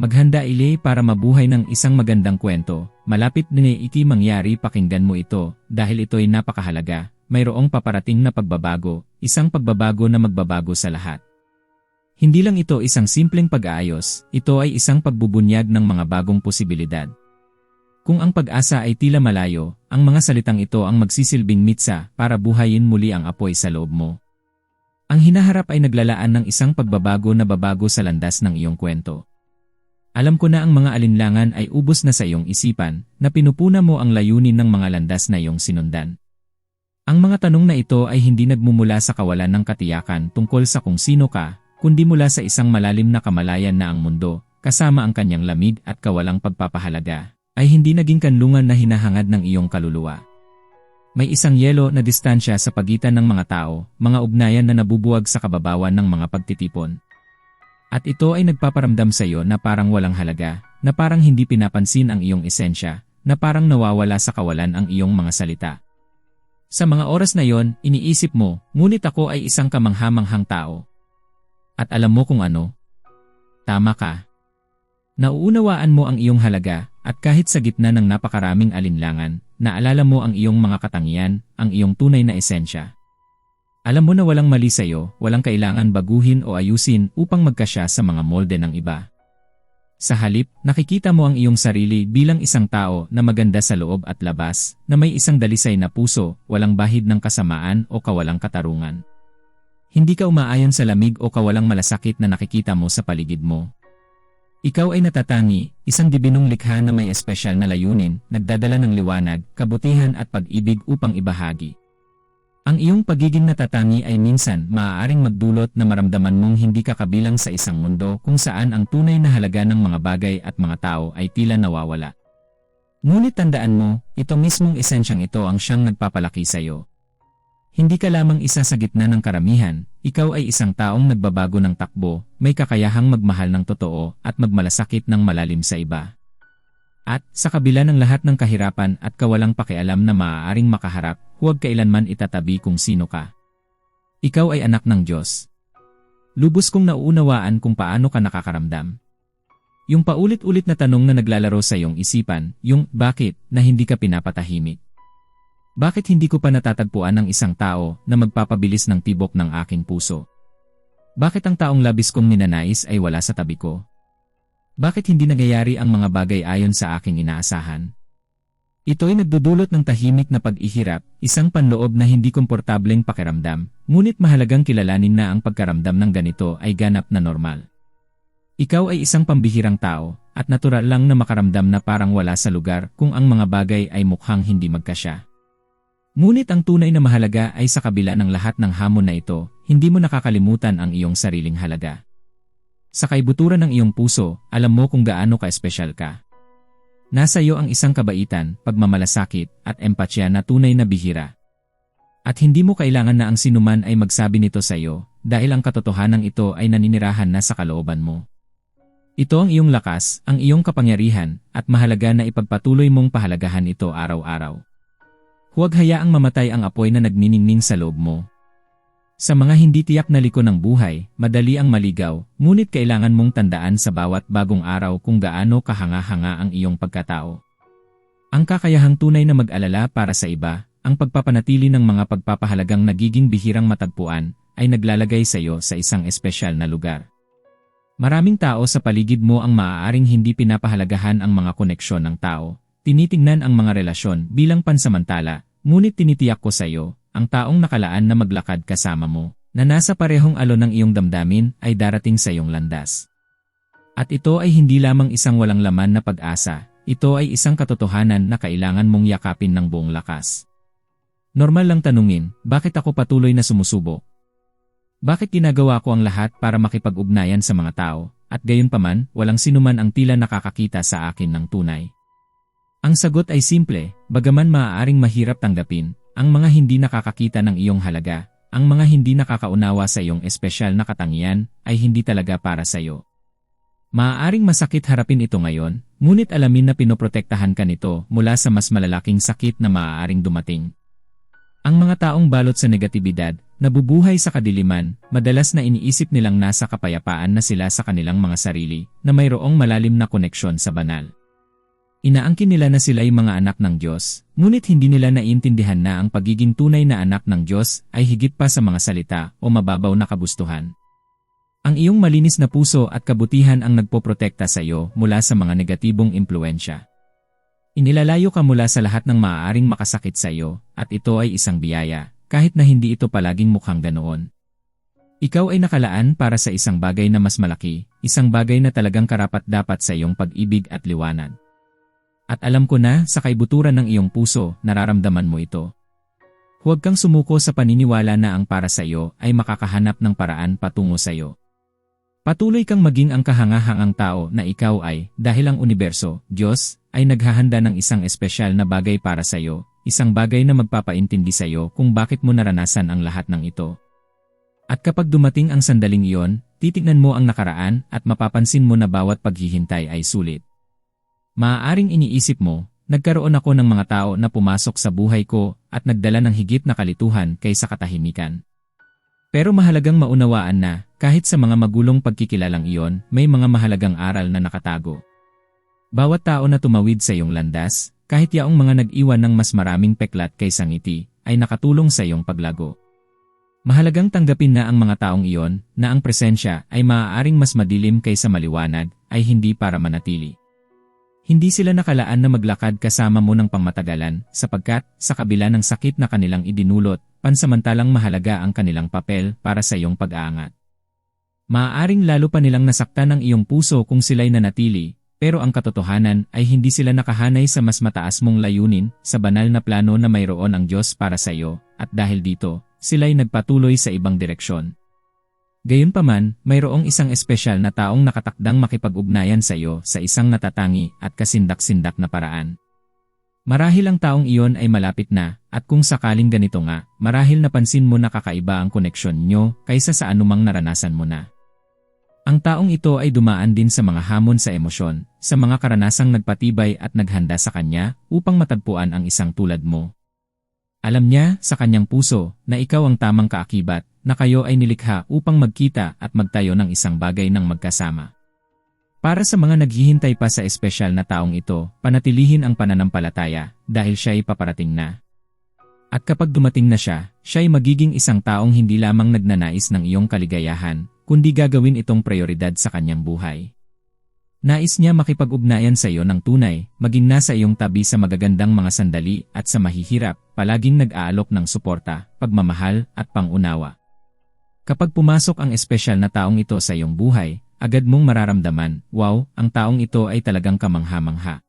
Maghanda ile para mabuhay ng isang magandang kwento. Malapit din iti mangyari pakinggan mo ito dahil ito'y napakahalaga. Mayroong paparating na pagbabago, isang pagbabago na magbabago sa lahat. Hindi lang ito isang simpleng pag-aayos, ito ay isang pagbubunyag ng mga bagong posibilidad. Kung ang pag-asa ay tila malayo, ang mga salitang ito ang magsisilbing mitsa para buhayin muli ang apoy sa loob mo. Ang hinaharap ay naglalaan ng isang pagbabago na babago sa landas ng iyong kwento. Alam ko na ang mga alinlangan ay ubos na sa iyong isipan, na pinupuna mo ang layunin ng mga landas na iyong sinundan. Ang mga tanong na ito ay hindi nagmumula sa kawalan ng katiyakan tungkol sa kung sino ka, kundi mula sa isang malalim na kamalayan na ang mundo, kasama ang kanyang lamig at kawalang pagpapahalaga, ay hindi naging kanlungan na hinahangad ng iyong kaluluwa. May isang yelo na distansya sa pagitan ng mga tao, mga ugnayan na nabubuwag sa kababawan ng mga pagtitipon. At ito ay nagpaparamdam sa iyo na parang walang halaga, na parang hindi pinapansin ang iyong esensya, na parang nawawala sa kawalan ang iyong mga salita. Sa mga oras na yon, iniisip mo, ngunit ako ay isang kamanghamanghang tao. At alam mo kung ano? Tama ka. Nauunawaan mo ang iyong halaga, at kahit sa gitna ng napakaraming alinlangan, naalala mo ang iyong mga katangian, ang iyong tunay na esensya. Alam mo na walang mali sa iyo, walang kailangan baguhin o ayusin upang magkasya sa mga molde ng iba. Sa halip, nakikita mo ang iyong sarili bilang isang tao na maganda sa loob at labas, na may isang dalisay na puso, walang bahid ng kasamaan o kawalang katarungan. Hindi ka umaayon sa lamig o kawalang malasakit na nakikita mo sa paligid mo. Ikaw ay natatangi, isang dibinong likha na may espesyal na layunin, nagdadala ng liwanag, kabutihan at pag-ibig upang ibahagi. Ang iyong pagiging natatangi ay minsan maaaring magdulot na maramdaman mong hindi ka kabilang sa isang mundo kung saan ang tunay na halaga ng mga bagay at mga tao ay tila nawawala. Ngunit tandaan mo, ito mismong esensyang ito ang siyang nagpapalaki sa iyo. Hindi ka lamang isa sa gitna ng karamihan, ikaw ay isang taong nagbabago ng takbo, may kakayahang magmahal ng totoo at magmalasakit ng malalim sa iba. At, sa kabila ng lahat ng kahirapan at kawalang pakialam na maaaring makaharap, huwag kailanman itatabi kung sino ka. Ikaw ay anak ng Diyos. Lubos kong nauunawaan kung paano ka nakakaramdam. Yung paulit-ulit na tanong na naglalaro sa iyong isipan, yung bakit na hindi ka pinapatahimik. Bakit hindi ko pa natatagpuan ng isang tao na magpapabilis ng tibok ng aking puso? Bakit ang taong labis kong ninanais ay wala sa tabi ko? Bakit hindi nangyayari ang mga bagay ayon sa aking inaasahan? Ito ay nagdudulot ng tahimik na pag-ihirap, isang panloob na hindi komportableng pakiramdam, ngunit mahalagang kilalanin na ang pagkaramdam ng ganito ay ganap na normal. Ikaw ay isang pambihirang tao, at natural lang na makaramdam na parang wala sa lugar kung ang mga bagay ay mukhang hindi magkasya. Ngunit ang tunay na mahalaga ay sa kabila ng lahat ng hamon na ito, hindi mo nakakalimutan ang iyong sariling halaga. Sa kaibuturan ng iyong puso, alam mo kung gaano ka-espesyal ka. Nasa iyo ang isang kabaitan, pagmamalasakit, at empatya na tunay na bihira. At hindi mo kailangan na ang sinuman ay magsabi nito sa iyo, dahil ang katotohanan ito ay naninirahan na sa kalooban mo. Ito ang iyong lakas, ang iyong kapangyarihan, at mahalaga na ipagpatuloy mong pahalagahan ito araw-araw. Huwag hayaang mamatay ang apoy na nagniningning sa loob mo, sa mga hindi tiyak na liko ng buhay, madali ang maligaw, ngunit kailangan mong tandaan sa bawat bagong araw kung gaano kahanga-hanga ang iyong pagkatao. Ang kakayahang tunay na mag-alala para sa iba, ang pagpapanatili ng mga pagpapahalagang nagiging bihirang matagpuan, ay naglalagay sa iyo sa isang espesyal na lugar. Maraming tao sa paligid mo ang maaaring hindi pinapahalagahan ang mga koneksyon ng tao, tinitingnan ang mga relasyon bilang pansamantala, ngunit tinitiyak ko sa iyo, ang taong nakalaan na maglakad kasama mo, na nasa parehong alon ng iyong damdamin ay darating sa iyong landas. At ito ay hindi lamang isang walang laman na pag-asa, ito ay isang katotohanan na kailangan mong yakapin ng buong lakas. Normal lang tanungin, bakit ako patuloy na sumusubo? Bakit ginagawa ko ang lahat para makipag-ugnayan sa mga tao, at gayon paman, walang sinuman ang tila nakakakita sa akin ng tunay? Ang sagot ay simple, bagaman maaaring mahirap tanggapin, ang mga hindi nakakakita ng iyong halaga, ang mga hindi nakakaunawa sa iyong espesyal na katangian, ay hindi talaga para sa iyo. Maaaring masakit harapin ito ngayon, ngunit alamin na pinoprotektahan ka nito mula sa mas malalaking sakit na maaaring dumating. Ang mga taong balot sa negatibidad, nabubuhay sa kadiliman, madalas na iniisip nilang nasa kapayapaan na sila sa kanilang mga sarili, na mayroong malalim na koneksyon sa banal. Inaangkin nila na sila ay mga anak ng Diyos, ngunit hindi nila naiintindihan na ang pagiging tunay na anak ng Diyos ay higit pa sa mga salita o mababaw na kabustuhan. Ang iyong malinis na puso at kabutihan ang nagpoprotekta sa iyo mula sa mga negatibong impluensya. Inilalayo ka mula sa lahat ng maaaring makasakit sa iyo, at ito ay isang biyaya, kahit na hindi ito palaging mukhang ganoon. Ikaw ay nakalaan para sa isang bagay na mas malaki, isang bagay na talagang karapat-dapat sa iyong pag-ibig at liwanag. At alam ko na sa kaibuturan ng iyong puso, nararamdaman mo ito. Huwag kang sumuko sa paniniwala na ang para sa iyo ay makakahanap ng paraan patungo sa iyo. Patuloy kang maging ang kahangahangang tao na ikaw ay, dahil ang universo, Diyos, ay naghahanda ng isang espesyal na bagay para sa iyo, isang bagay na magpapaintindi sa iyo kung bakit mo naranasan ang lahat ng ito. At kapag dumating ang sandaling iyon, titignan mo ang nakaraan at mapapansin mo na bawat paghihintay ay sulit. Maaaring iniisip mo, nagkaroon ako ng mga tao na pumasok sa buhay ko at nagdala ng higit na kalituhan kaysa katahimikan. Pero mahalagang maunawaan na, kahit sa mga magulong pagkikilalang iyon, may mga mahalagang aral na nakatago. Bawat tao na tumawid sa iyong landas, kahit yaong mga nag-iwan ng mas maraming peklat kaysa ngiti, ay nakatulong sa iyong paglago. Mahalagang tanggapin na ang mga taong iyon, na ang presensya ay maaaring mas madilim kaysa maliwanag, ay hindi para manatili. Hindi sila nakalaan na maglakad kasama mo ng pangmatagalan, sapagkat, sa kabila ng sakit na kanilang idinulot, pansamantalang mahalaga ang kanilang papel para sa iyong pag-aangat. Maaaring lalo pa nilang nasaktan ang iyong puso kung sila'y nanatili, pero ang katotohanan ay hindi sila nakahanay sa mas mataas mong layunin, sa banal na plano na mayroon ang Diyos para sa iyo, at dahil dito, sila'y nagpatuloy sa ibang direksyon. Gayunpaman, mayroong isang espesyal na taong nakatakdang makipag-ugnayan sa iyo sa isang natatangi at kasindak-sindak na paraan. Marahil ang taong iyon ay malapit na, at kung sakaling ganito nga, marahil napansin mo na kakaiba ang koneksyon nyo kaysa sa anumang naranasan mo na. Ang taong ito ay dumaan din sa mga hamon sa emosyon, sa mga karanasang nagpatibay at naghanda sa kanya upang matagpuan ang isang tulad mo. Alam niya sa kanyang puso na ikaw ang tamang kaakibat, na kayo ay nilikha upang magkita at magtayo ng isang bagay ng magkasama. Para sa mga naghihintay pa sa espesyal na taong ito, panatilihin ang pananampalataya dahil siya ay paparating na. At kapag dumating na siya, siya ay magiging isang taong hindi lamang nagnanais ng iyong kaligayahan, kundi gagawin itong prioridad sa kanyang buhay. Nais niya makipag-ugnayan sa iyo ng tunay, maging nasa iyong tabi sa magagandang mga sandali at sa mahihirap, palaging nag-aalok ng suporta, pagmamahal at pangunawa. Kapag pumasok ang espesyal na taong ito sa iyong buhay, agad mong mararamdaman, wow, ang taong ito ay talagang kamangha-mangha.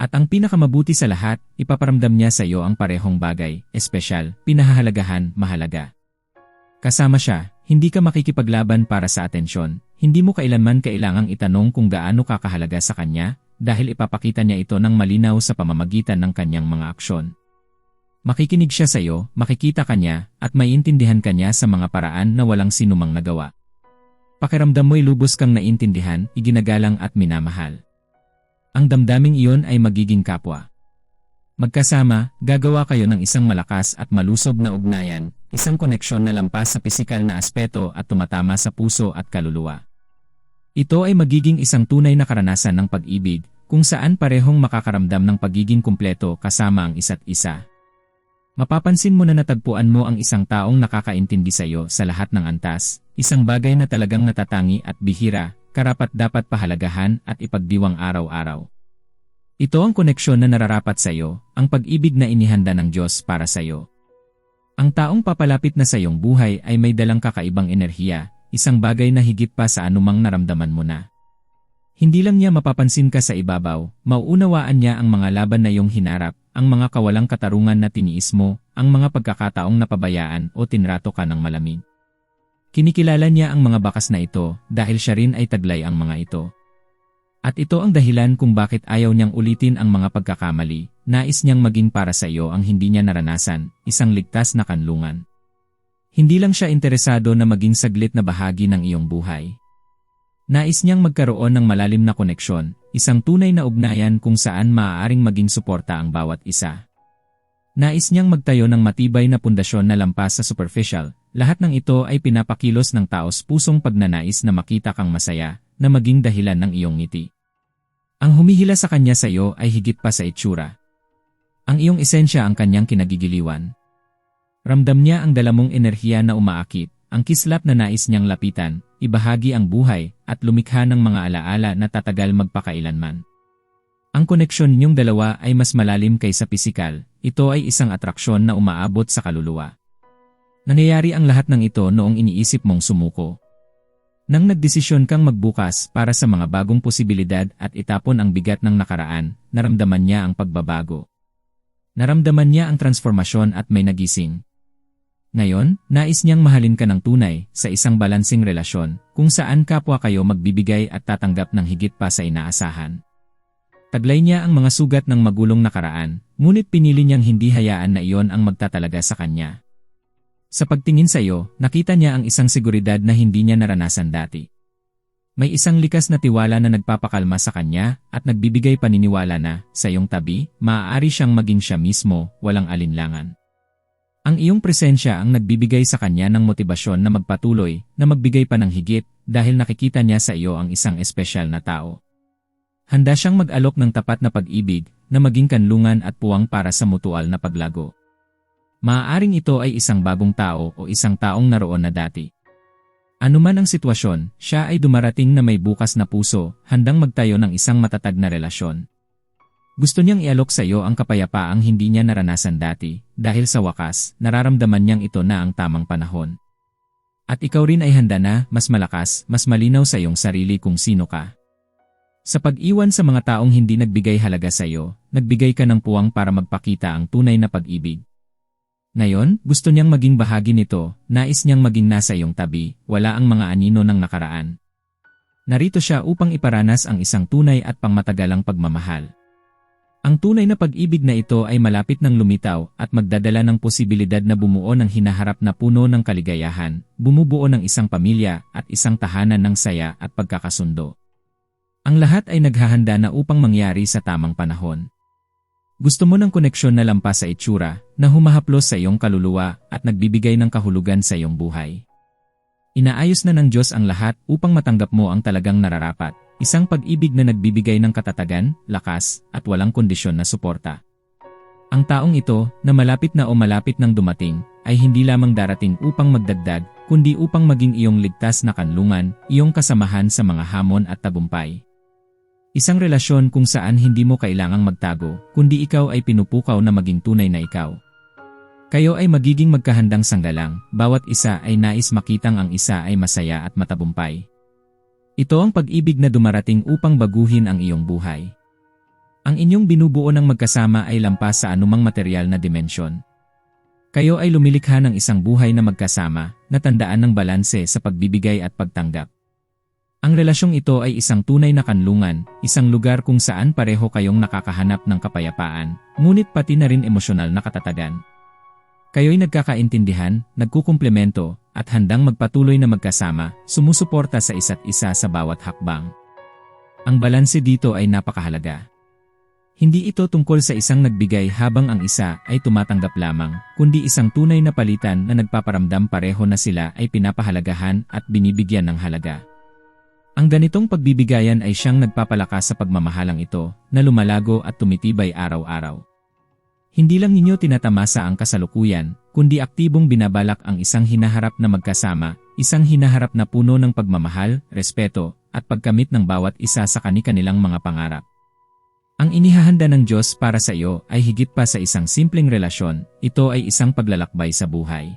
At ang pinakamabuti sa lahat, ipaparamdam niya sa iyo ang parehong bagay, espesyal, pinahahalagahan, mahalaga. Kasama siya, hindi ka makikipaglaban para sa atensyon, hindi mo kailanman kailangang itanong kung gaano kakahalaga sa kanya, dahil ipapakita niya ito ng malinaw sa pamamagitan ng kanyang mga aksyon. Makikinig siya sa iyo, makikita kanya, at maiintindihan kanya sa mga paraan na walang sinumang nagawa. Pakiramdam mo'y lubos kang naintindihan, iginagalang at minamahal. Ang damdaming iyon ay magiging kapwa. Magkasama, gagawa kayo ng isang malakas at malusob na ugnayan, isang koneksyon na lampas sa pisikal na aspeto at tumatama sa puso at kaluluwa. Ito ay magiging isang tunay na karanasan ng pag-ibig, kung saan parehong makakaramdam ng pagiging kumpleto kasama ang isa't isa. Mapapansin mo na natagpuan mo ang isang taong nakakaintindi sa iyo sa lahat ng antas, isang bagay na talagang natatangi at bihira, karapat dapat pahalagahan at ipagdiwang araw-araw. Ito ang koneksyon na nararapat sa iyo, ang pag-ibig na inihanda ng Diyos para sa iyo. Ang taong papalapit na sa iyong buhay ay may dalang kakaibang enerhiya, isang bagay na higit pa sa anumang naramdaman mo na. Hindi lang niya mapapansin ka sa ibabaw, mauunawaan niya ang mga laban na iyong hinarap, ang mga kawalang katarungan na tiniis mo, ang mga pagkakataong napabayaan o tinrato ka ng malamig. Kinikilala niya ang mga bakas na ito dahil siya rin ay taglay ang mga ito. At ito ang dahilan kung bakit ayaw niyang ulitin ang mga pagkakamali, nais niyang maging para sa iyo ang hindi niya naranasan, isang ligtas na kanlungan. Hindi lang siya interesado na maging saglit na bahagi ng iyong buhay, Nais niyang magkaroon ng malalim na koneksyon, isang tunay na ugnayan kung saan maaaring maging suporta ang bawat isa. Nais niyang magtayo ng matibay na pundasyon na lampas sa superficial, Lahat ng ito ay pinapakilos ng taos pusong pagnanais na makita kang masaya, na maging dahilan ng iyong ngiti. Ang humihila sa kanya sa iyo ay higit pa sa itsura. Ang iyong esensya ang kanyang kinagigiliwan. Ramdam niya ang dalamong enerhiya na umaakit, ang kislap na nais niyang lapitan, ibahagi ang buhay, at lumikha ng mga alaala na tatagal magpakailanman. Ang koneksyon ninyong dalawa ay mas malalim kaysa pisikal, ito ay isang atraksyon na umaabot sa kaluluwa. Nangyayari ang lahat ng ito noong iniisip mong sumuko. Nang nagdesisyon kang magbukas para sa mga bagong posibilidad at itapon ang bigat ng nakaraan, naramdaman niya ang pagbabago. Naramdaman niya ang transformasyon at may nagising. Ngayon, nais niyang mahalin ka ng tunay sa isang balansing relasyon kung saan kapwa kayo magbibigay at tatanggap ng higit pa sa inaasahan. Taglay niya ang mga sugat ng magulong nakaraan, ngunit pinili niyang hindi hayaan na iyon ang magtatalaga sa kanya. Sa pagtingin sa iyo, nakita niya ang isang seguridad na hindi niya naranasan dati. May isang likas na tiwala na nagpapakalma sa kanya at nagbibigay paniniwala na, sa iyong tabi, maaari siyang maging siya mismo, walang alinlangan. Ang iyong presensya ang nagbibigay sa kanya ng motibasyon na magpatuloy, na magbigay pa ng higit, dahil nakikita niya sa iyo ang isang espesyal na tao. Handa siyang mag-alok ng tapat na pag-ibig, na maging kanlungan at puwang para sa mutual na paglago. Maaaring ito ay isang bagong tao o isang taong naroon na dati. Anuman ang sitwasyon, siya ay dumarating na may bukas na puso, handang magtayo ng isang matatag na relasyon. Gusto niyang ialok sa iyo ang kapayapaang hindi niya naranasan dati, dahil sa wakas, nararamdaman niyang ito na ang tamang panahon. At ikaw rin ay handa na, mas malakas, mas malinaw sa iyong sarili kung sino ka. Sa pag-iwan sa mga taong hindi nagbigay halaga sa iyo, nagbigay ka ng puwang para magpakita ang tunay na pag-ibig. Ngayon, gusto niyang maging bahagi nito, nais niyang maging nasa iyong tabi, wala ang mga anino ng nakaraan. Narito siya upang iparanas ang isang tunay at pangmatagalang pagmamahal. Ang tunay na pag-ibig na ito ay malapit ng lumitaw at magdadala ng posibilidad na bumuo ng hinaharap na puno ng kaligayahan, bumubuo ng isang pamilya at isang tahanan ng saya at pagkakasundo. Ang lahat ay naghahanda na upang mangyari sa tamang panahon. Gusto mo ng koneksyon na lampas sa itsura, na humahaplos sa iyong kaluluwa at nagbibigay ng kahulugan sa iyong buhay. Inaayos na ng Diyos ang lahat upang matanggap mo ang talagang nararapat, isang pag-ibig na nagbibigay ng katatagan, lakas, at walang kondisyon na suporta. Ang taong ito, na malapit na o malapit nang dumating, ay hindi lamang darating upang magdagdag, kundi upang maging iyong ligtas na kanlungan, iyong kasamahan sa mga hamon at tagumpay. Isang relasyon kung saan hindi mo kailangang magtago, kundi ikaw ay pinupukaw na maging tunay na ikaw. Kayo ay magiging magkahandang sanggalang, bawat isa ay nais makitang ang isa ay masaya at matabumpay. Ito ang pag-ibig na dumarating upang baguhin ang iyong buhay. Ang inyong binubuo ng magkasama ay lampas sa anumang material na dimensyon. Kayo ay lumilikha ng isang buhay na magkasama, na tandaan ng balanse sa pagbibigay at pagtanggap. Ang relasyong ito ay isang tunay na kanlungan, isang lugar kung saan pareho kayong nakakahanap ng kapayapaan, ngunit pati na rin emosyonal na katatagan. Kayo'y nagkakaintindihan, nagkukumplemento, at handang magpatuloy na magkasama, sumusuporta sa isa't isa sa bawat hakbang. Ang balanse dito ay napakahalaga. Hindi ito tungkol sa isang nagbigay habang ang isa ay tumatanggap lamang, kundi isang tunay na palitan na nagpaparamdam pareho na sila ay pinapahalagahan at binibigyan ng halaga. Ang ganitong pagbibigayan ay siyang nagpapalakas sa pagmamahalang ito, na lumalago at tumitibay araw-araw. Hindi lang ninyo tinatamasa ang kasalukuyan, kundi aktibong binabalak ang isang hinaharap na magkasama, isang hinaharap na puno ng pagmamahal, respeto, at pagkamit ng bawat isa sa kani-kanilang mga pangarap. Ang inihahanda ng Diyos para sa iyo ay higit pa sa isang simpleng relasyon, ito ay isang paglalakbay sa buhay.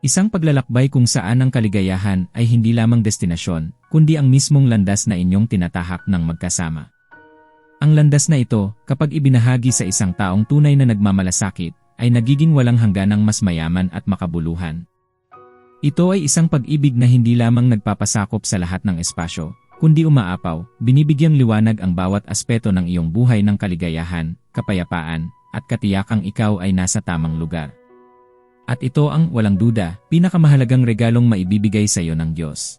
Isang paglalakbay kung saan ang kaligayahan ay hindi lamang destinasyon, kundi ang mismong landas na inyong tinatahak ng magkasama. Ang landas na ito, kapag ibinahagi sa isang taong tunay na nagmamalasakit, ay nagiging walang hangganang mas mayaman at makabuluhan. Ito ay isang pag-ibig na hindi lamang nagpapasakop sa lahat ng espasyo, kundi umaapaw, binibigyang liwanag ang bawat aspeto ng iyong buhay ng kaligayahan, kapayapaan, at katiyakang ikaw ay nasa tamang lugar. At ito ang, walang duda, pinakamahalagang regalong maibibigay sa iyo ng Diyos.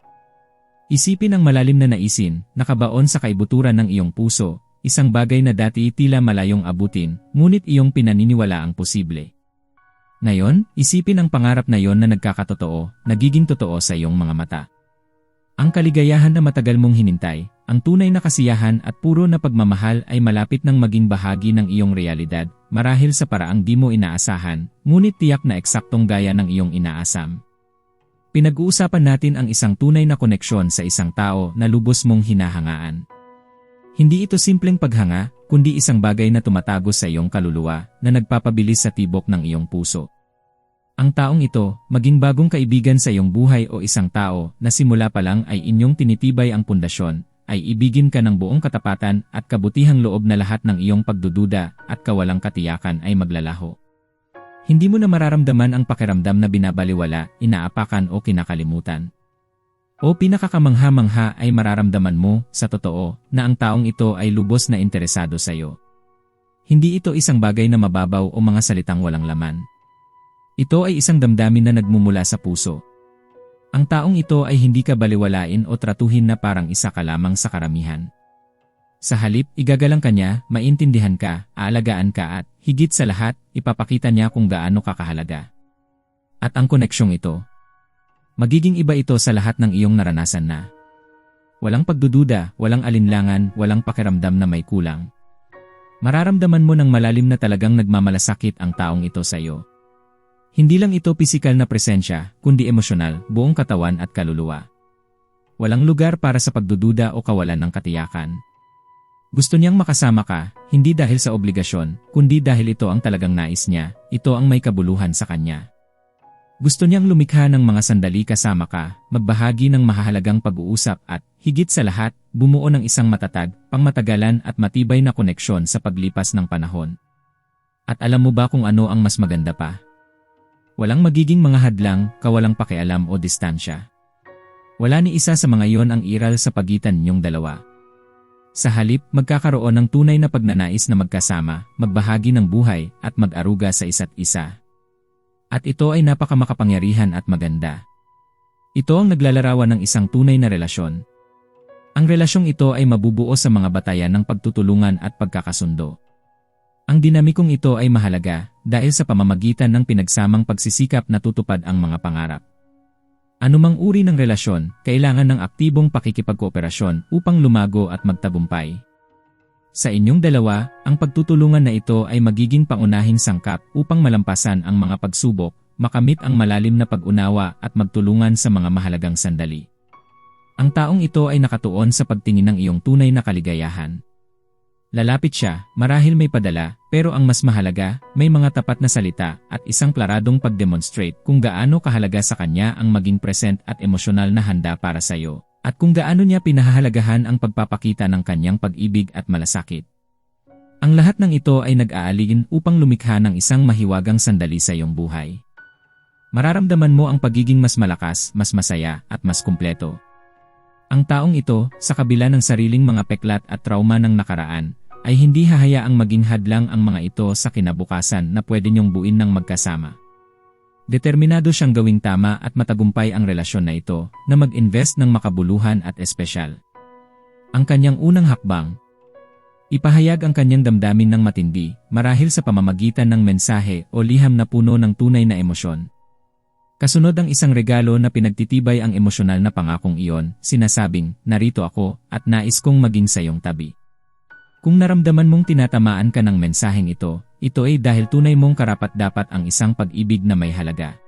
Isipin ang malalim na naisin, nakabaon sa kaibuturan ng iyong puso, isang bagay na dati tila malayong abutin, ngunit iyong pinaniniwala ang posible. Ngayon, isipin ang pangarap na yon na nagkakatotoo, nagiging totoo sa iyong mga mata. Ang kaligayahan na matagal mong hinintay, ang tunay na kasiyahan at puro na pagmamahal ay malapit ng maging bahagi ng iyong realidad, marahil sa paraang di mo inaasahan, ngunit tiyak na eksaktong gaya ng iyong inaasam. Pinag-uusapan natin ang isang tunay na koneksyon sa isang tao na lubos mong hinahangaan. Hindi ito simpleng paghanga, kundi isang bagay na tumatago sa iyong kaluluwa na nagpapabilis sa tibok ng iyong puso. Ang taong ito, maging bagong kaibigan sa iyong buhay o isang tao na simula pa lang ay inyong tinitibay ang pundasyon, ay ibigin ka ng buong katapatan at kabutihang loob na lahat ng iyong pagdududa at kawalang katiyakan ay maglalaho. Hindi mo na mararamdaman ang pakiramdam na binabaliwala, inaapakan o kinakalimutan. O pinakakamangha-mangha ay mararamdaman mo, sa totoo, na ang taong ito ay lubos na interesado sa iyo. Hindi ito isang bagay na mababaw o mga salitang walang laman. Ito ay isang damdamin na nagmumula sa puso. Ang taong ito ay hindi ka baliwalain o tratuhin na parang isa ka lamang sa karamihan. Sa halip, igagalang ka niya, maintindihan ka, aalagaan ka at, higit sa lahat, ipapakita niya kung gaano ka kahalaga. At ang koneksyong ito, Magiging iba ito sa lahat ng iyong naranasan na. Walang pagdududa, walang alinlangan, walang pakiramdam na may kulang. Mararamdaman mo ng malalim na talagang nagmamalasakit ang taong ito sa iyo. Hindi lang ito pisikal na presensya, kundi emosyonal, buong katawan at kaluluwa. Walang lugar para sa pagdududa o kawalan ng katiyakan. Gusto niyang makasama ka, hindi dahil sa obligasyon, kundi dahil ito ang talagang nais niya, ito ang may kabuluhan sa kanya. Gusto niyang lumikha ng mga sandali kasama ka, magbahagi ng mahahalagang pag-uusap at, higit sa lahat, bumuo ng isang matatag, pangmatagalan at matibay na koneksyon sa paglipas ng panahon. At alam mo ba kung ano ang mas maganda pa? Walang magiging mga hadlang, kawalang pakialam o distansya. Wala ni isa sa mga yon ang iral sa pagitan ninyong dalawa. Sa halip, magkakaroon ng tunay na pagnanais na magkasama, magbahagi ng buhay, at mag-aruga sa isa't isa. At ito ay napakamakapangyarihan at maganda. Ito ang naglalarawan ng isang tunay na relasyon. Ang relasyong ito ay mabubuo sa mga batayan ng pagtutulungan at pagkakasundo. Ang dinamikong ito ay mahalaga dahil sa pamamagitan ng pinagsamang pagsisikap na tutupad ang mga pangarap. Anumang uri ng relasyon, kailangan ng aktibong pakikipagkooperasyon upang lumago at magtabumpay. Sa inyong dalawa, ang pagtutulungan na ito ay magiging pangunahing sangkap upang malampasan ang mga pagsubok, makamit ang malalim na pag-unawa at magtulungan sa mga mahalagang sandali. Ang taong ito ay nakatuon sa pagtingin ng iyong tunay na kaligayahan. Lalapit siya, marahil may padala, pero ang mas mahalaga, may mga tapat na salita at isang klaradong pag-demonstrate kung gaano kahalaga sa kanya ang maging present at emosyonal na handa para sa iyo at kung gaano niya pinahahalagahan ang pagpapakita ng kanyang pag-ibig at malasakit. Ang lahat ng ito ay nag-aalin upang lumikha ng isang mahiwagang sandali sa iyong buhay. Mararamdaman mo ang pagiging mas malakas, mas masaya, at mas kumpleto. Ang taong ito, sa kabila ng sariling mga peklat at trauma ng nakaraan, ay hindi hahayaang maging hadlang ang mga ito sa kinabukasan na pwede niyong buin ng magkasama. Determinado siyang gawing tama at matagumpay ang relasyon na ito na mag-invest ng makabuluhan at espesyal. Ang kanyang unang hakbang, Ipahayag ang kanyang damdamin ng matindi, marahil sa pamamagitan ng mensahe o liham na puno ng tunay na emosyon. Kasunod ang isang regalo na pinagtitibay ang emosyonal na pangakong iyon, sinasabing, narito ako, at nais kong maging sa iyong tabi. Kung naramdaman mong tinatamaan ka ng mensaheng ito, ito ay dahil tunay mong karapat-dapat ang isang pag-ibig na may halaga.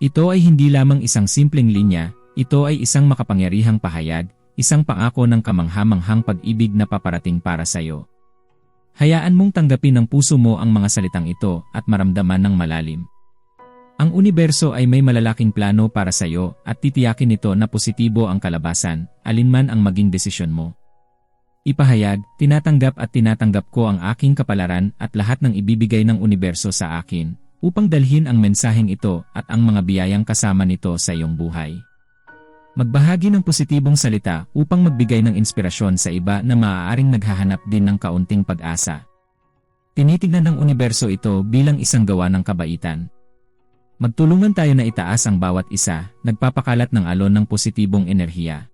Ito ay hindi lamang isang simpleng linya, ito ay isang makapangyarihang pahayag, isang pangako ng kamanghamanghang pag-ibig na paparating para sa iyo. Hayaan mong tanggapin ng puso mo ang mga salitang ito at maramdaman ng malalim. Ang universo ay may malalaking plano para sa iyo at titiyakin nito na positibo ang kalabasan, alinman ang maging desisyon mo. Ipahayag, tinatanggap at tinatanggap ko ang aking kapalaran at lahat ng ibibigay ng universo sa akin, upang dalhin ang mensaheng ito at ang mga biyayang kasama nito sa iyong buhay. Magbahagi ng positibong salita upang magbigay ng inspirasyon sa iba na maaaring naghahanap din ng kaunting pag-asa. Tinitingnan ng universo ito bilang isang gawa ng kabaitan. Magtulungan tayo na itaas ang bawat isa, nagpapakalat ng alon ng positibong enerhiya.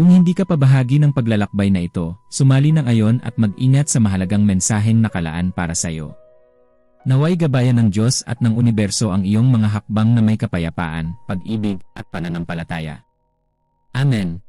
Kung hindi ka pabahagi ng paglalakbay na ito, sumali na ngayon at mag-ingat sa mahalagang mensaheng nakalaan para sa iyo. Naway gabayan ng Diyos at ng Universo ang iyong mga hakbang na may kapayapaan, pag-ibig at pananampalataya. Amen.